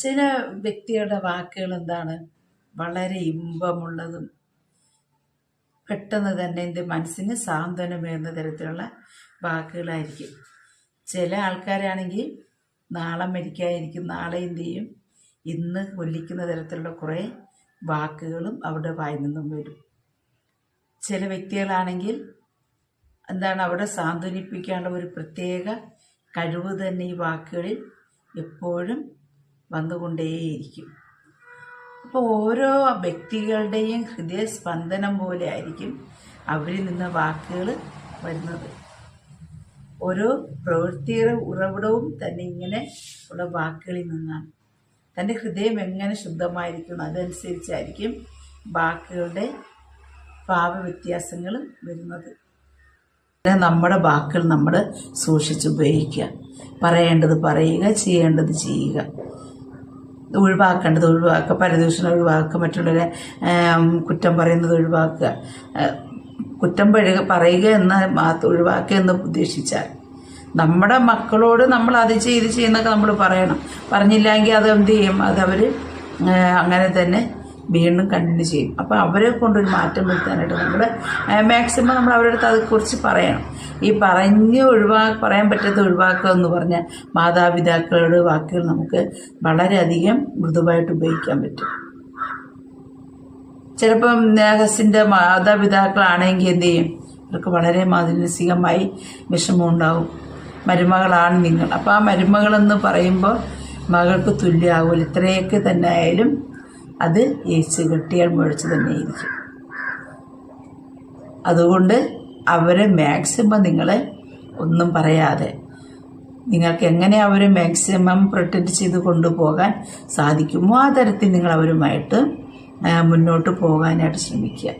ചില വ്യക്തികളുടെ വാക്കുകൾ എന്താണ്? വളരെ ഇമ്പമുള്ളതും പെട്ടെന്ന് തന്നെ എന്റെ മനസ്സിന് സാന്ത്വനമേറുന്ന തരത്തിലുള്ള വാക്കുകളായിരിക്കും. ചില ആൾക്കാരാണെങ്കിൽ നാളെ മരിക്കാതിരിക്കും നാളെ എന്തു ചെയ്യും? ഇന്ന് കൊല്ലിക്കുന്ന തരത്തിലുള്ള കുറേ വാക്കുകളും അവരുടെ വായിൽ നിന്നും വരും. ചില വ്യക്തികളാണെങ്കിൽ എന്താണ് അവിടെ സാന്ത്വനിപ്പിക്കാനുള്ള ഒരു പ്രത്യേക കഴിവ് തന്നെ ഈ വാക്കുകളിൽ എപ്പോഴും വന്നുകൊണ്ടേയിരിക്കും. അപ്പോൾ ഓരോ വ്യക്തികളുടെയും ഹൃദയസ്പന്ദനം പോലെ ആയിരിക്കും അവരിൽ നിന്ന് വാക്കുകൾ വരുന്നത്. ഓരോ പ്രവൃത്തിയുടെ ഉറവിടവും തന്നെ ഇങ്ങനെ ഉള്ള വാക്കുകളിൽ നിന്നാണ്. തന്റെ ഹൃദയം എങ്ങനെ ശുദ്ധമായിരിക്കും അതനുസരിച്ചായിരിക്കും വാക്കുകളുടെ ഭാവവ്യത്യാസങ്ങൾ വരുന്നത്. നമ്മുടെ വാക്കുകൾ നമ്മൾ സൂക്ഷിച്ചുപയോഗിക്കുക പറയേണ്ടത് പറയുക ചെയ്യേണ്ടത് ചെയ്യുക. ഒഴിവാക്കേണ്ടത് ഒഴിവാക്കുക. പരദൂഷണം ഒഴിവാക്കുക മറ്റുള്ളവരെ കുറ്റം പറയുന്നത് ഒഴിവാക്കുക. കുറ്റം പഴുക പറയുക എന്ന ഒഴിവാക്കുക എന്ന് ഉദ്ദേശിച്ചാൽ നമ്മുടെ മക്കളോട് നമ്മൾ അത് ചെയ്ത് ചെയ്യുന്നൊക്കെ നമ്മൾ പറയണം. പറഞ്ഞില്ലെങ്കിൽ അത് എന്ത് ചെയ്യും? അതവർ അങ്ങനെ തന്നെ വീണ്ടും കണ്ടിന്യൂ ചെയ്യും. അപ്പോൾ അവരെ കൊണ്ടൊരു മാറ്റം വരുത്താനായിട്ട് നമ്മൾ മാക്സിമം നമ്മൾ അവരുടെ അടുത്ത് അതേക്കുറിച്ച് പറയണം. ഈ പറഞ്ഞ് ഒഴിവാ പറയാൻ പറ്റാത്ത ഒഴിവാക്കുക എന്ന് പറഞ്ഞാൽ മാതാപിതാക്കളുടെ വാക്കുകൾ നമുക്ക് വളരെയധികം മൃദുവായിട്ട് ഉപയോഗിക്കാൻ പറ്റും. ചിലപ്പം നേഹസിന്റെ മാതാപിതാക്കളാണെങ്കിൽ എന്ത് ചെയ്യും? അവർക്ക് വളരെ മാനസികമായി വിഷമം ഉണ്ടാവും മരുമകളാണ് നിങ്ങൾ. അപ്പോൾ ആ മരുമകളെന്ന് പറയുമ്പോൾ മകൾക്ക് തുല്യമാകുമല്ലോ. ഇത്രയൊക്കെ തന്നെ ആയാലും അത് യേശു കെട്ടിയാൽ മുഴിച്ച് തന്നെയിരിക്കും അതുകൊണ്ട് അവരെ മാക്സിമം നിങ്ങളെ ഒന്നും പറയാതെ നിങ്ങൾക്ക് എങ്ങനെ അവരെ മാക്സിമം പ്രൊട്ടക്റ്റ് ചെയ്ത് കൊണ്ടുപോകാൻ സാധിക്കുമോ ആ തരത്തിൽ നിങ്ങൾ അവരുമായിട്ട് മുന്നോട്ട് പോകാനായിട്ട് ശ്രമിക്കുക.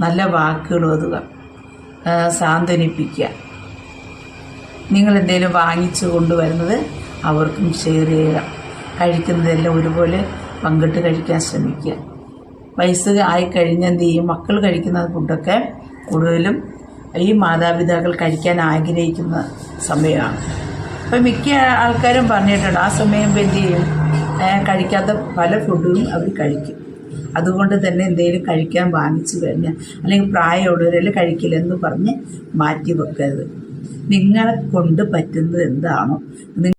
നല്ല വാക്കുകൾ ഒതുക ആ, സാന്ത്വനിപ്പിക്കുക. നിങ്ങൾ എന്തെങ്കിലും വാങ്ങിച്ചു കൊണ്ടുവരുന്നത് അവർക്കും ഷെയർ ചെയ്യുക. കഴിക്കുന്നതെല്ലാം ഒരുപോലെ പങ്കിട്ട് കഴിക്കാൻ ശ്രമിക്കുക. വയസ്സ് ആയിക്കഴിഞ്ഞ് എന്ത് ചെയ്യും? മക്കൾ കഴിക്കുന്ന ഫുഡൊക്കെ കൂടുതലും ഈ മാതാപിതാക്കൾ കഴിക്കാൻ ആഗ്രഹിക്കുന്ന സമയമാണ്. അപ്പം മിക്ക ആൾക്കാരും പറഞ്ഞിട്ടുണ്ട് ആ സമയം എന്ത് ചെയ്യും? കഴിക്കാത്ത പല ഫുഡും അവർ കഴിക്കും. അതുകൊണ്ട് തന്നെ എന്തെങ്കിലും കഴിക്കാൻ വാങ്ങിച്ചു കഴിഞ്ഞാൽ അല്ലെങ്കിൽ പ്രായമുള്ളവരെല്ലാം കഴിക്കില്ലെന്ന് പറഞ്ഞ് മാറ്റി വെക്കരുത്. നിങ്ങളെ കൊണ്ട് പറ്റുന്നത് എന്താണോ